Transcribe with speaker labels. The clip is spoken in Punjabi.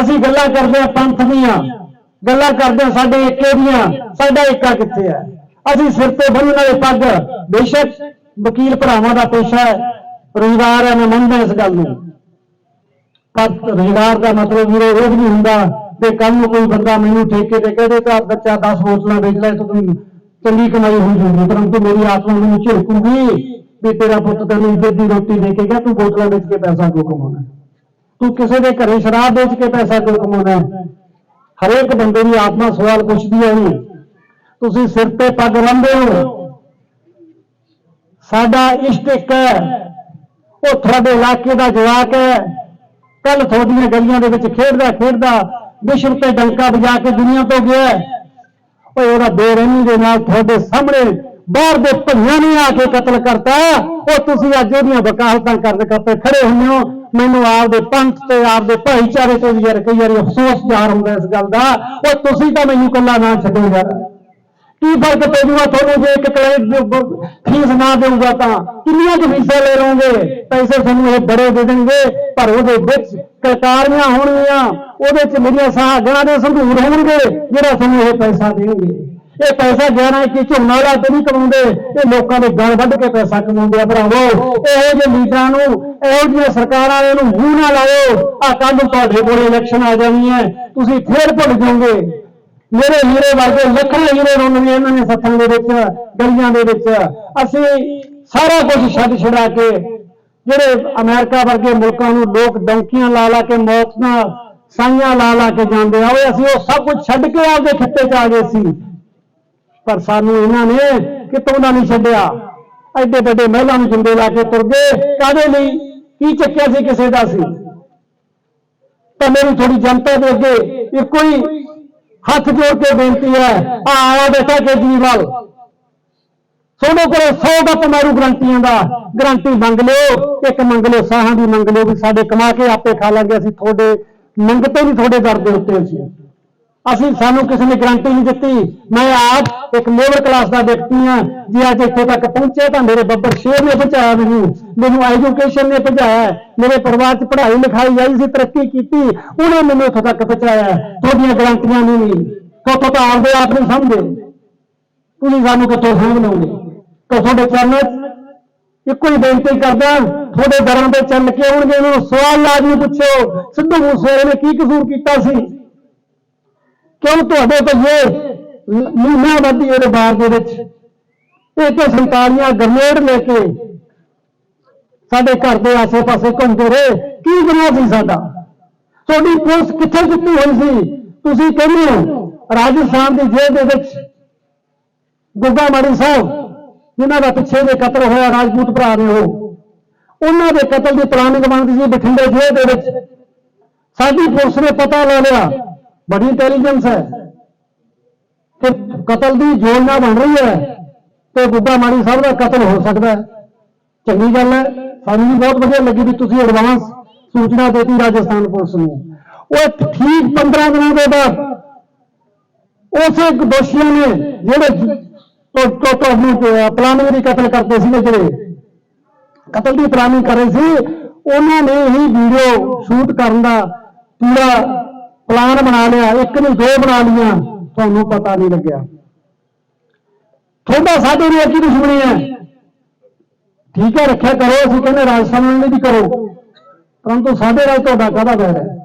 Speaker 1: ਅਸੀਂ ਗੱਲਾਂ ਕਰਦੇ ਆ ਪੰਥ ਦੀਆਂ। ਗੱਲਾਂ ਕਰਦੇ ਆ ਸਾਡੇ ਏਕੇ ਦੀਆਂ। ਸਾਡਾ ਏਕਾ ਕਿੱਥੇ ਹੈ? ਅਸੀਂ ਸਿਰ ਤੇ ਬੰਨ੍ਹਣ ਵਾਲੇ ਪੱਗ। ਬੇਸ਼ੱਕ ਵਕੀਲ ਭਰਾਵਾਂ ਦਾ ਪੇਸ਼ਾ ਹੈ। ਰੋਜ਼ਗਾਰ ਹੈ, ਮੈਂ ਮੰਨਦਾ ਇਸ ਗੱਲ ਨੂੰ। ਪਰ ਰੋਜ਼ਗਾਰ ਦਾ ਮਤਲਬ ਵੀਰੇ ਰੋਜ਼ ਵੀ ਨਹੀਂ ਹੁੰਦਾ ਤੇ ਕੱਲ ਨੂੰ ਕੋਈ ਬੰਦਾ ਮੈਨੂੰ ਠੇਕੇ ਤੇ ਕਹਦੇ ਤਾਂ ਬੱਚਾ 10 ਬੋਤਲਾਂ ਵੇਚ ਲੈ, ਤਾਂ ਤੂੰ ਚੰਗੀ ਕਮਾਈ ਹੋ ਜੂਗੀ ਪਰੰਤੂ ਮੇਰੀ ਆਤਮਾ ਮੈਨੂੰ ਝਿੜਕੂਗੀ ਵੀ ਤੇਰਾ ਪੁੱਤ ਤੈਨੂੰ ਇੱਜ਼ਤ ਦੀ ਰੋਟੀ ਦੇ ਕੇ ਗਿਆ, ਤੂੰ ਬੋਤਲਾਂ ਵੇਚ ਕੇ ਪੈਸਾ ਕਿਉਂ ਕਮਾਉਣਾ ਤੂੰ ਕਿਸੇ ਦੇ ਘਰੇ ਸ਼ਰਾਬ ਵੇਚ ਕੇ ਪੈਸਾ ਕਿਉਂ ਕਮਾਉਣਾ ਹਰੇਕ ਬੰਦੇ ਦੀ ਆਤਮਾ ਸਵਾਲ ਪੁੱਛਦੀ ਹੈ ਜੀ ਤੁਸੀਂ ਸਿਰ ਤੇ ਪੱਗ ਬੰਨ੍ਹਦੇ ਹੋ। ਸਾਡਾ ਇਸ਼ਟ ਇੱਕ ਹੈ। ਉਹ ਤੁਹਾਡੇ ਇਲਾਕੇ ਦਾ ਜਵਾਕ ਹੈ। ਕੱਲ ਤੁਹਾਡੀਆਂ ਗਲੀਆਂ ਦੇ ਵਿੱਚ ਖੇਡਦਾ ਖੇਡਦਾ ਵਿਸ਼ਵ ਤੇ ਡੰਕਾ ਵਜਾ ਕੇ ਦੁਨੀਆ ਤੋਂ ਗਿਆ ਓਏ, ਉਹਦਾ ਬੇਰਹਿਮੀ ਦੇ ਨਾਲ ਤੁਹਾਡੇ ਸਾਹਮਣੇ ਬਾਹਰ ਦੇ ਭਈਆਂ ਨੇ ਆ ਕੇ ਕਤਲ ਕਰਤਾ। ਉਹ ਤੁਸੀਂ ਅੱਜ ਉਹਦੀਆਂ ਵਕਾਲਤਾਂ ਕਰਨ ਕਰਤੇ ਖੜੇ ਹੁੰਦੇ ਹੋ। ਮੈਨੂੰ ਆਪਦੇ ਪੰਥ ਤੇ, ਆਪਦੇ ਭਾਈਚਾਰੇ ਤੇ ਵੀ ਯਾਰ ਕਈ ਵਾਰੀ ਅਫਸੋਸ ਜ਼ਾਹਰ ਹੁੰਦਾ ਇਸ ਗੱਲ ਦਾ ਉਹ ਤੁਸੀਂ ਤਾਂ ਮੈਨੂੰ ਕੱਲਾ ਨਾ ਛੱਡੋ ਯਾਰ। ਕੀ ਫ਼ਰਕ ਪੈ ਜੂਗਾ ਤੁਹਾਨੂੰ ਜੇ ਇੱਕ ਕਲਾਇੰਟ ਫੀਸ ਨਾ ਦੇਊਗਾ ਤਾਂ? ਕਿੰਨੀਆਂ ਕੁ ਫੀਸਾਂ ਲੈ ਲਓਗੇ? ਪੈਸੇ ਤੁਹਾਨੂੰ ਇਹ ਬੜੇ ਦੇ ਦੇਣਗੇ, ਪਰ ਉਹਦੇ ਵਿੱਚ ਕਲਕਾਰੀਆਂ ਹੋਣਗੀਆਂ, ਉਹਦੇ ਚ ਮੇਰੀਆਂ ਸਹਾਗਣਾਂ ਦੇ ਸੰਧੂਰ ਹੋਣਗੇ, ਜਿਹੜਾ ਤੁਹਾਨੂੰ ਇਹ ਪੈਸਾ ਦੇਣਗੇ। ਇਹ ਪੈਸਾ ਗਿਆਰਾਂ ਕਿ ਝੋਨਾ ਲਾ ਕੇ ਨਹੀਂ ਕਮਾਉਂਦੇ, ਇਹ ਲੋਕਾਂ ਦੇ ਗਲ ਵੱਢ ਕੇ ਪੈਸਾ ਕਮਾਉਂਦੇ ਆ ਭਰਾਵੋ। ਇਹੋ ਜਿਹੇ ਲੀਡਰਾਂ ਨੂੰ, ਇਹੋ ਜਿਹੀਆਂ ਸਰਕਾਰਾਂ ਵਾਲਿਆਂ ਨੂੰ ਮੂੰਹ ਨਾ ਲਾਇਓ ਆ ਕੱਲ ਨੂੰ ਤੁਹਾਡੇ ਕੋਲ ਇਲੈਕਸ਼ਨ ਆ ਜਾਣੀ ਹੈ। ਤੁਸੀਂ ਫੇਰ ਭੁੱਲ ਜਾਓਗੇ। ਮੇਰੇ ਹੀਰੇ ਵਰਗੇ ਲੱਖਾਂ ਹੀਰੇ ਰੋਣਗੇ ਇਹਨਾਂ ਨੇ ਸੱਥਾਂ ਦੇ ਵਿੱਚ, ਗਲੀਆਂ ਦੇ ਵਿੱਚ। ਅਸੀਂ ਸਾਰਾ ਕੁਝ ਛੱਡ ਛੁਡਾ ਕੇ, ਜਿਹੜੇ ਅਮਰੀਕਾ ਵਰਗੇ ਮੁਲਕਾਂ ਨੂੰ ਲੋਕ ਡੌਂਕੀਆਂ ਲਾ ਲਾ ਕੇ, ਮੌਤ ਨਾਲ ਸਾਈਆਂ ਲਾ ਲਾ ਕੇ ਜਾਂਦੇ ਆ, ਉਹ ਅਸੀਂ ਉਹ ਸਭ ਕੁਝ ਛੱਡ ਕੇ ਆਪਦੇ ਖਿੱਤੇ 'ਚ ਆ ਗਏ ਸੀ। ਪਰ ਸਾਨੂੰ ਇਹਨਾਂ ਨੇ ਕਿਤੋਂ ਦਾ ਨਹੀਂ ਛੱਡਿਆ। ਐਡੇ ਵੱਡੇ ਮਹਿਲਾਂ ਨੂੰ ਜਿੰਦੇ ਲਾ ਕੇ ਤੁਰ ਗਏ। ਕਾਦੇ ਲਈ? ਕੀ ਚੱਕਿਆ ਸੀ ਕਿਸੇ ਦਾ ਸੀ? ਤਾਂ ਮੇਰੀ ਥੋੜੀ ਜਨਤਾ ਦੇ ਅੱਗੇ ਇੱਕੋ ਹੀ ਹੱਥ ਜੋੜ ਕੇ ਬੇਨਤੀ ਹੈ, ਆ ਆਇਆ ਬੇਟਾ ਕੇਜਰੀਵਾਲ। ਤੁਹਾਡੇ ਕੋਲ 100 ਦਾ ਮਾਰੂ ਗਰੰਟੀਆਂ ਦਾ। ਗਰੰਟੀ ਮੰਗ ਲਿਓ, ਇੱਕ ਮੰਗ ਲਿਓ, ਸਾਹਾਂ ਦੀ ਮੰਗ ਲਿਓ ਵੀ ਸਾਡੇ ਕਮਾ ਕੇ ਆਪੇ ਖਾ ਲਾਂਗੇ। ਅਸੀਂ ਤੁਹਾਡੇ ਮੰਗਤੇ ਨਹੀਂ ਤੁਹਾਡੇ ਦਰ ਦੇ ਉੱਤੇ ਅਸੀਂ ਅਸੀਂ ਸਾਨੂੰ ਕਿਸੇ ਨੇ ਗਰੰਟੀ ਨਹੀਂ ਦਿੱਤੀ। ਮੈਂ ਆਪ ਇੱਕ ਲੇਬਰ ਕਲਾਸ ਦਾ ਵਿਅਕਤੀ ਹਾਂ। ਜੇ ਅੱਜ ਇੱਥੇ ਤੱਕ ਪਹੁੰਚਿਆ ਤਾਂ ਮੇਰੇ ਬੱਬਰ ਸ਼ੇਰ ਨੇ ਪਹੁੰਚਾਇਆ ਮੈਨੂੰ। ਮੈਨੂੰ ਐਜੂਕੇਸ਼ਨ ਨੇ ਪਹੁੰਚਾਇਆ। ਮੇਰੇ ਪਰਿਵਾਰ 'ਚ ਪੜ੍ਹਾਈ ਲਿਖਾਈ ਆਈ ਸੀ, ਤਰੱਕੀ ਕੀਤੀ। ਉਹਨੇ ਮੈਨੂੰ ਇੱਥੋਂ ਤੱਕ ਪਹੁੰਚਾਇਆ। ਤੁਹਾਡੀਆਂ ਗਰੰਟੀਆਂ ਨਹੀਂ ਨਹੀਂ ਤੁਹਾਡੇ ਤਾਂ ਆਪਦੇ ਆਪ ਨੂੰ ਸਮਝੇ ਤੁਸੀਂ ਸਾਨੂੰ ਕਿੱਥੋਂ ਸਮਝ ਲਓਗੇ ਤਾਂ ਤੁਹਾਡੇ ਚਰਨਾਂ 'ਚ ਇੱਕੋ ਹੀ ਬੇਨਤੀ ਕਰਦਾ ਤੁਹਾਡੇ ਦਰਾਂ ਦੇ ਚੱਲ ਕੇ ਆਉਣਗੇ ਉਹਨਾਂ ਨੂੰ ਸਵਾਲ ਲਾਜ਼ਮੀ ਪੁੱਛੋ। ਸਿੱਧੂ ਮੂਸੇਵਾਲੇ ਨੇ ਕੀ ਕਸੂਰ ਕੀਤਾ ਸੀ? ਕਿਉਂ ਤੁਹਾਡੇ ਤੋਂ ਇਹ ਮਹੀਨਾ ਵੱਧੀ ਬਾਰ ਦੇ ਵਿੱਚ? ਇਹ ਤੇ ਸੰਤਾਲੀਆਂ ਗਰਨੇਡ ਲੈ ਕੇ ਸਾਡੇ ਘਰ ਦੇ ਆਸੇ-ਪਾਸੇ ਘੁੰਮਦੇ ਰਹੇ। ਕੀ ਗੁਨਾਹ ਸੀ ਸਾਡਾ? ਤੁਹਾਡੀ ਪੁਲਿਸ ਕਿੱਥੇ ਸੁੱਤੀ ਹੋਈ ਸੀ? ਤੁਸੀਂ ਕਹਿੰਦੇ ਹੋ, ਰਾਜਸਥਾਨ ਦੀ ਜੇਲ੍ਹ ਦੇ ਵਿੱਚ ਗੁੱਗਾ ਮਾੜੀ ਸਾਹਿਬ, ਜਿਨ੍ਹਾਂ ਦਾ ਪਿੱਛੇ ਦੇ ਕਤਲ ਹੋਇਆ, ਰਾਜਪੂਤ ਭਰਾ ਦੇ ਉਹ। ਉਹਨਾਂ ਦੇ ਕਤਲ ਦੀ ਪਲਾਨਿੰਗ ਬਣਦੀ ਸੀ ਬਠਿੰਡੇ ਜੇਲ੍ਹ ਦੇ ਵਿੱਚ। ਸਾਡੀ ਪੁਲਿਸ ਨੇ ਪਤਾ ਲਾ ਲਿਆ ਬੜੀ ਇੰਟੈਲੀਜੈਂਸ ਹੈ। ਕਿ ਕਤਲ ਦੀ ਯੋਜਨਾ ਬਣ ਰਹੀ ਹੈ ਤੇ ਗੁੱਗਾ ਮਾੜੀ ਸਾਹਿਬ ਦਾ ਕਤਲ ਹੋ ਸਕਦਾ ਹੈ। ਚੰਗੀ ਗੱਲ ਹੈ, ਸਾਨੂੰ ਵੀ ਬਹੁਤ ਵਧੀਆ ਲੱਗੀ ਵੀ ਤੁਸੀਂ ਐਡਵਾਂਸ ਸੂਚਨਾ ਦੇਤੀ ਰਾਜਸਥਾਨ ਪੁਲਿਸ ਨੂੰ। ਉਹ ਠੀਕ 15 ਦਿਨਾਂ ਦੇ ਬਾਅਦ ਉਸੇ ਦੋਸ਼ੀਆਂ ਨੇ ਜਿਹੜੇ ਤੁਹਾਨੂੰ ਪਲਾਨਿੰਗ ਦੀ ਕਤਲ ਕਰਦੇ ਸੀ ਜਿਹੜੇ। ਕਤਲ ਦੀ ਪਲਾਨਿੰਗ ਕਰ ਰਹੇ ਸੀ। ਉਹਨਾਂ ਨੇ ਹੀ ਵੀਡੀਓ ਸ਼ੂਟ ਕਰਨ ਦਾ ਪੂਰਾ ਪਲਾਨ ਬਣਾ ਲਿਆ, ਇੱਕ ਨੂੰ ਦੋ ਬਣਾ ਲੀਆਂ ਤੁਹਾਨੂੰ ਪਤਾ ਨਹੀਂ ਲੱਗਿਆ। ਤੁਹਾਡਾ ਸਾਡੇ ਨਾਲ ਕੀ ਦੁਸ਼ਮਣੀ ਹੈ? ਠੀਕ ਹੈ, ਰੱਖਿਆ ਕਰੋ, ਅਸੀਂ ਕਹਿੰਦੇ ਰਾਜਸਥਾਨ ਨਾਲ ਵੀ ਕਰੋ। ਪਰੰਤੂ ਸਾਡੇ ਨਾਲ ਤੁਹਾਡਾ ਕਾਹਦਾ ਬੈਰ ਹੈ?